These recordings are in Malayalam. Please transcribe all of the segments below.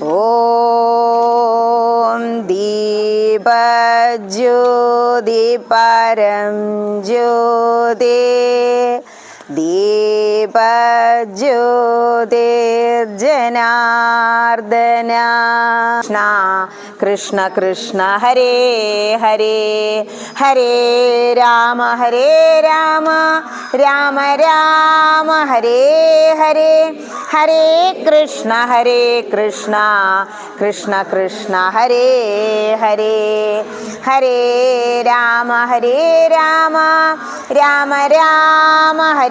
ഓം ദീപജ്യോതി പരം ജ്യോതി ദീപജ്യോതിർജനാർദ്ദന കൃഷ്ണ കൃഷ്ണ കൃഷ്ണ ഹരേ ഹരേ ഹരേ രാമ ഹരേ രാമ രാമ രാമ ഹരേ ഹരേ ഹരേ കൃഷ്ണ ഹരേ കൃഷ്ണ കൃഷ്ണ കൃഷ്ണ ഹരേ ഹരേ ഹരേ രാമ ഹരേ രാമ രാമ രാമ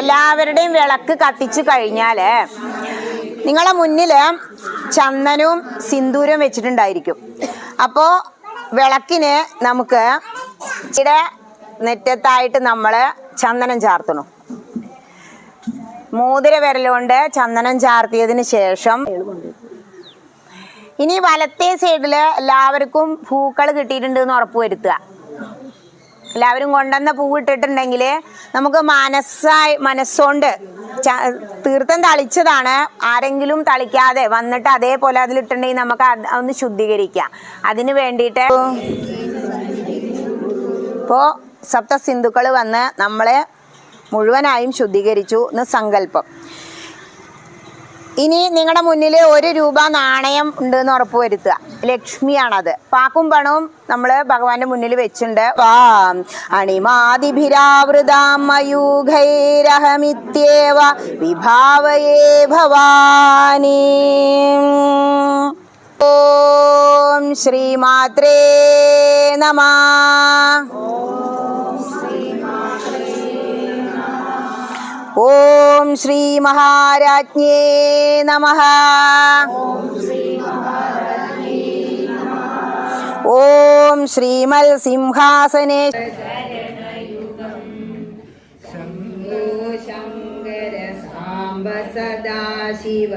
എല്ലാവരുടെയും വിളക്ക് കത്തിച്ചു കഴിഞ്ഞാൽ നിങ്ങളെ മുന്നിൽ ചന്ദനവും സിന്ദൂരവും വെച്ചിട്ടുണ്ടായിരിക്കും. അപ്പോ വിളക്കിന് നമുക്ക് ഇവിടെ നെറ്റത്തായിട്ട് നമ്മൾ ചന്ദനം ചാർത്തണം. മോതിര വിരലുകൊണ്ട് ചന്ദനം ചാർത്തിയതിന് ശേഷം ഇനി വലത്തെ സൈഡിൽ എല്ലാവർക്കും പൂക്കൾ കിട്ടിയിട്ടുണ്ട് എന്ന് ഉറപ്പ് വരുത്തുക. എല്ലാവരും കൊണ്ടുവന്ന പൂവിട്ടിട്ടുണ്ടെങ്കിൽ നമുക്ക് മനസ്സായി മനസ്സുകൊണ്ട് തീർത്ഥം തളിച്ചതാണ്. ആരെങ്കിലും തളിക്കാതെ വന്നിട്ട് അതേപോലെ അതിലിട്ടുണ്ടെങ്കിൽ നമുക്ക് ഒന്ന് ശുദ്ധീകരിക്കാം. അതിന് വേണ്ടിയിട്ട് ഇപ്പോൾ സപ്ത സിന്ധുക്കൾ വന്ന് നമ്മളെ മുഴുവനായും ശുദ്ധീകരിച്ചു എന്ന് സങ്കല്പം. ഇനി നിങ്ങളുടെ മുന്നിൽ ഒരു രൂപ നാണയം ഉണ്ട് എന്ന് ഉറപ്പ് വരുത്തുക. ലക്ഷ്മിയാണത്. പാക്കും പണവും നമ്മൾ ഭഗവാന്റെ മുന്നിൽ വെച്ചിട്ടുണ്ട് വാം. അണിമാതിഭിരാവൃതാം മയൂഖൈരഹമിത്യേവ വിഭാവയേ ഭവാനി. ഓം ശ്രീമാത്രേ നമ. ഓം ഓം ശ്രീ മഹാരാജ്ഞേ നമ. ഓം ശ്രീമൽ സിംഹാസനേ. ശങ്കര സാംബ സദാശിവ.